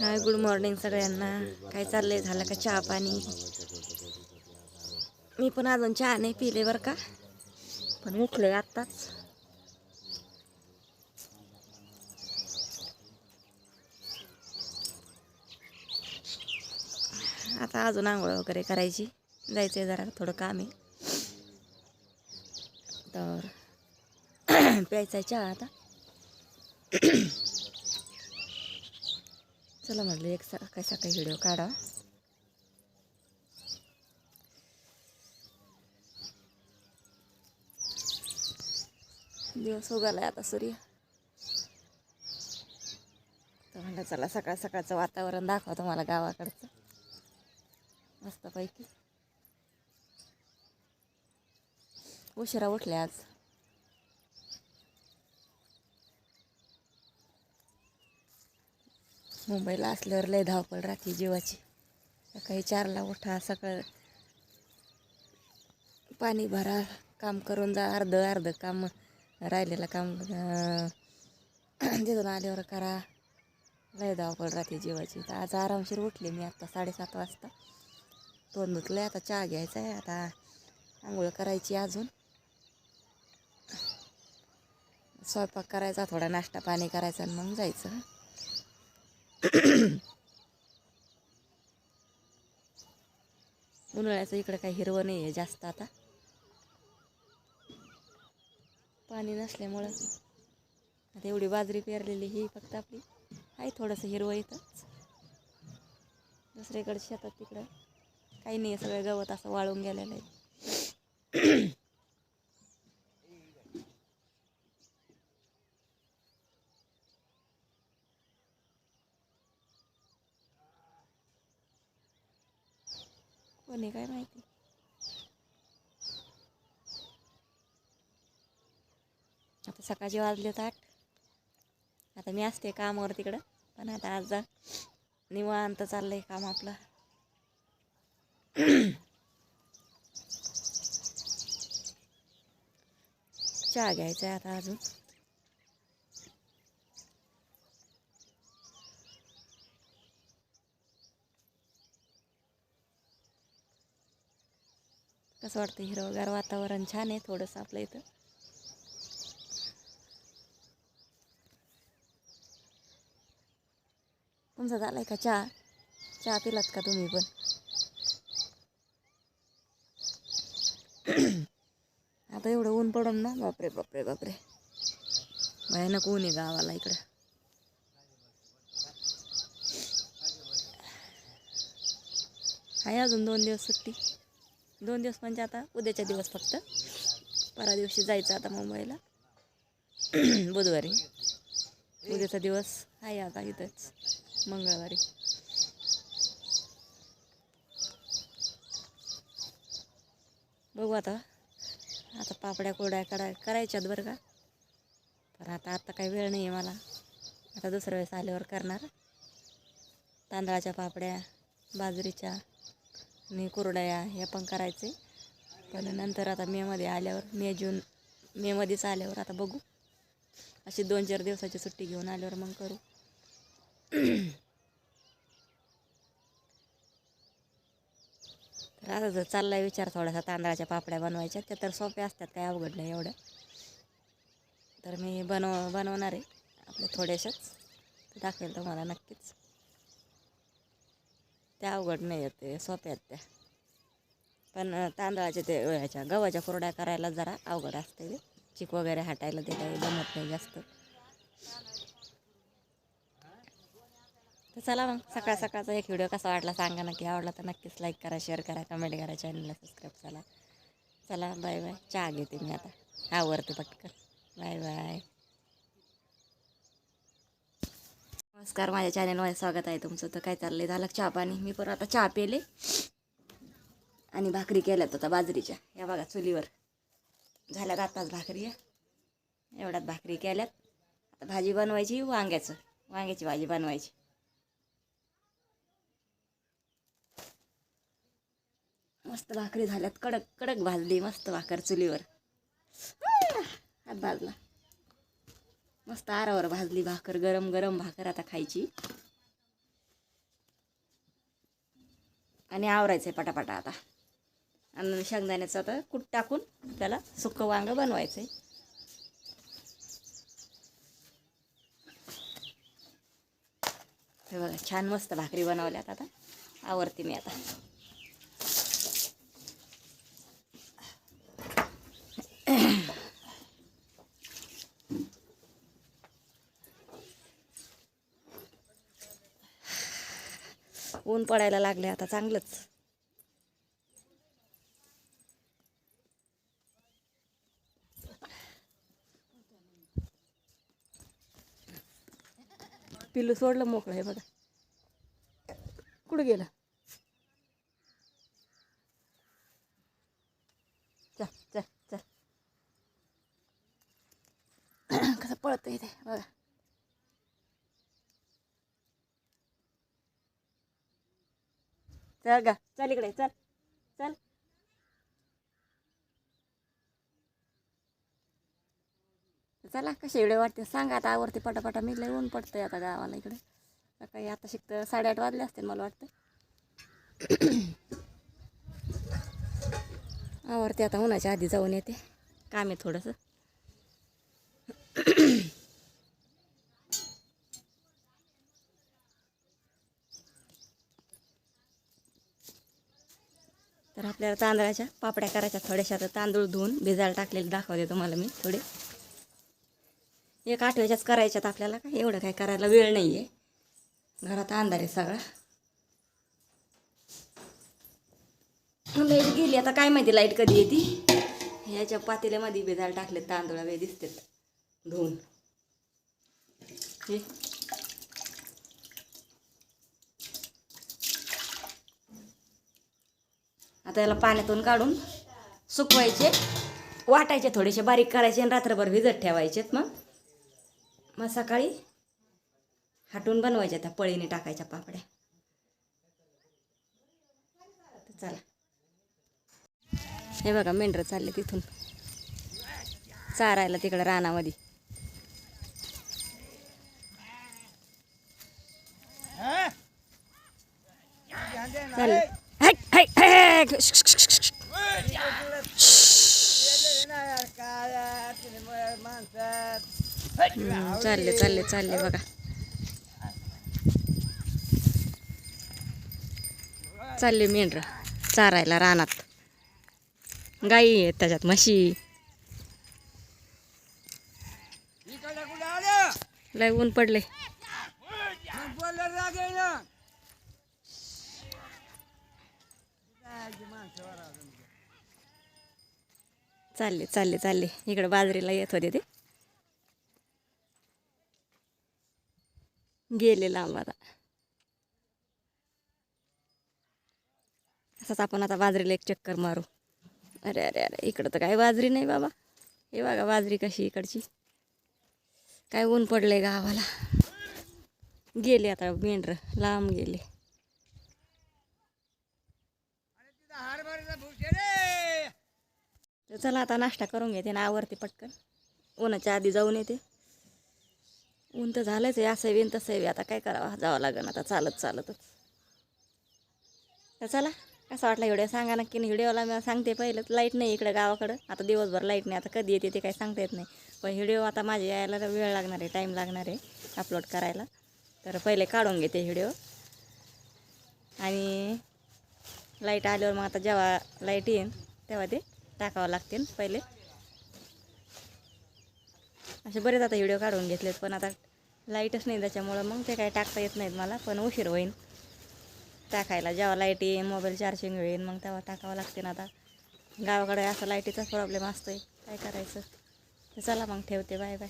Hi good morning सगळ्यांना. काय चाललंय? झालं का चहा पाणी? मी पण अजून चहा नाही पिले बरं का. पण उठले आत्ताच. आता अजून आंघोळ वगैरे करायची. जायचं आहे जरा थोडं काम. आहे तर प्यायचा आहे चहा आता. चला म्हटलं एक सकाळी सकाळी व्हिडिओ काढा. दिवस उगालाय आता सूर्य. तर म्हणलं चला सकाळ सकाळचं वातावरण दाखवा तुम्हाला गावाकडचं. मस्तपैकी. उशिरा उठले आज. मुंबईला असल्यावर लय धावपळ राहते जीवाची. सकाळी चारला उठा सकाळ पाणी भरा काम करून जा अर्ध अर्ध काम राहिलेलं काम तिथून आल्यावर करा. लय धावपळ राहते जीवाची. तर आज आरामशीर उठले मी आत्ता साडेसात वाजता. तोंड धुतलं आता चहा घ्यायचा आहे आता आंघोळ करायची अजून. स्वयंपाक करायचा थोडा नाश्ता पाणी करायचा आणि मग जायचं. उन्हाळ्याचं इकडं काही हिरवं नाही आहे जास्त आता. पाणी नसल्यामुळं आता एवढी बाजरी पेरलेली ही फक्त आपली आहे थोडंसं हिरवं इथंच. दुसरीकडे शेतात तिकडं काही नाही आहे सगळं गवत असं वाळून गेलेलं आहे. कोणी काय माहिती? आता सकाळचे वाजले आठ. आता मी असते कामावर तिकडं. पण आता आज जा. निवांत चाललंय काम आपलं. चहा घ्यायचा आहे आता अजून. असं वाटतं हिरवगार वातावरण छान आहे थोडंसं आपलं इथं. तुमचा झालाय का चहा? चहा पिलात का तुम्ही पण? आता एवढं ऊन पडून ना बापरे बापरे बापरे. भयानक ऊन आहे गावाला इकडं. आहे अजून दोन दिवस सुट्टी. दोन दिवस म्हणजे आता उद्याच्या दिवस फक्त. परा दिवशी जायचं आता मुंबईला. बुधवारी. उद्याचा दिवस आहे आता इथंच. मंगळवारी. बघू आता. आता पापड्या कोरड्या करा करायच्यात बरं का. पण आता आता काही वेळ नाही आहे मला. आता दुसऱ्या वेळेस आल्यावर करणार. तांदळाच्या पापड्या बाजरीच्या. आणि कुरडया हे पण करायचे. पण नंतर आता मेमध्ये आल्यावर मे जून मेमध्येच आल्यावर आता बघू. अशी दोन चार दिवसाची सुट्टी घेऊन आल्यावर मग करू. तर आता जर चाललाय विचार थोडासा तांदळाच्या पापड्या बनवायच्या त्या तर सोप्या असतात काय अवघड नाही एवढं. तर मी बनव बनवणार आहे आपल्या थोड्याशाच. दाखवेल तुम्हाला नक्कीच. त्या अवघड नाही आहेत ते सोप्या आहेत त्या. पण तांदळाच्या ते ह्याच्या गव्हाच्या कुरड्या करायला जरा अवघड असते ते चिक वगैरे हटायला ते काही जमत नाही जास्त. तर चला मग सकाळ सकाळचा एक व्हिडिओ कसा वाटला सांगा नक्की. आवडला तर नक्कीच लाईक करा शेअर करा कमेंट करा चॅनलला सबस्क्राईब चला. चला बाय बाय चहा घेते मी आता. आवरते पटकन. बाय बाय नमस्कार माझ्या चॅनलमध्ये स्वागत आहे तुमचं. तर काय चाललं आहे झालं चहा पाणी? मी पण आता चहा पेले आणि भाकरी केल्यात आता बाजरीच्या. या बघा चुलीवर. झाल्यात आताच भाकरी? या. एवढ्यात भाकरी केल्यात. आता भाजी बनवायची वांग्याचं. वांग्याची भाजी बनवायची. मस्त भाकरी झाल्यात. कडक कडक भाजली मस्त भाकर चुलीवर. हात भाजला. मस्त आरावर भाजली भाकर गरम गरम भाकर आता खायची. आणि आवरायचं आहे पटापटा आता. आणि शेंगदाण्याचं आता कूट टाकून त्याला सुक्कं वांगं बनवायचं आहे हे बघा छान मस्त भाकरी बनवल्यात आता. आवडते मी आता. ऊन पडायला लागले आता चांगलंच. पिल्लू सोडलं मोकळं आहे बघा. कुठं गेलं? चल चल चल कसं पळतं इथे बघा. चल गा. चल इकडे चल. चल. चला कसे एवढे वाटते? सांगा आता आवडते पटापटा. मी लय ऊन पडतंय आता गावाला इकडे. सकाळी आता शिकतं साडेआठ वाजले असतील मला वाटतं. आवरते आता उन्हाच्या आधी जाऊन येते. काम आहे थोडंसं. तर आपल्याला तांदळाच्या पापड्या करायच्या थोड्याशा तर तांदूळ धुवून भिजायला टाकलेले दाखवले तुम्हाला मी थोडे. एक आठव्याच्याच करायच्यात आपल्याला काय एवढं काय करायला वेळ नाही आहे घरात अंधार आहे सगळा. लाइट गेली आता काय माहिती लाइट कधी येते? ह्याच्या पातेल्यामध्ये भिजायला टाकले तांदूळ वे दिसतात धुवून. हे. आता याला पाण्यातून काढून सुकवायचे वाटायचे थोडेसे बारीक करायचे आणि रात्रभर भिजत ठेवायचेत मग. मग सकाळी हाटून बनवायच्या त्या पळीने टाकायच्या पापड्या. चला. हे बघा मेंढरं चालले तिथून. चारायला तिकडं रानामध्ये चालले हाय, हाय, हाय. श्श, श्श, श्श, श्श. हम्म, चालले चालले चालले बघा. चालले मेंढर चारायला रानात. गाई आहेत त्याच्यात म्हशी. लय ऊन पडले चालले चालले चालले. इकडे बाजरीला येत होते ते. गेले लांब आता असंच आपण आता बाजरीला एक चक्कर मारू. अरे अरे अरे इकडं तर काय बाजरी नाही बाबा. हे बघा बाजरी कशी इकडची. काय ऊन पडले गावाला. गेले आता मेंढर लांब गेले. तर चला आता नाश्ता करून घेते ना आवरते पटकन. उन्हाच्या आधी जाऊन येते. ऊन तर झालंच आहे असं वेन तसं आहे आता काय करावं? जावं लागेल आता चालत चालतच. तर चला कसा वाटला व्हिडिओ सांगा नक्की. व्हिडिओला मी सांगते पहिलं लाइट नाही इकडे गावाकडं. आता दिवसभर लाइट नाही आता कधी येते ते काही सांगता येत नाही. पण व्हिडिओ आता माझे यायला वेळ लागणार आहे टाईम लागणार आहे अपलोड करायला. तर पहिले काढून घेते व्हिडिओ. आणि लाइट आल्यावर मग आता जेव्हा लाइट येईन तेव्हा ते टाकावं लागतील पहिले. असे बरेच आता व्हिडिओ काढून घेतलेत पण आता लाईटच नाही त्याच्यामुळं. मग ते काय टाकता येत नाहीत मला पण उशीर होईन. टाकायला जेव्हा लाइट येईन मोबाईल चार्जिंग होईन मग तेव्हा टाकावं लागते ना आता. गावाकडे असं लाईटीचाच प्रॉब्लेम असतोय. काय करायचं? चला मग ठेवते. Bye bye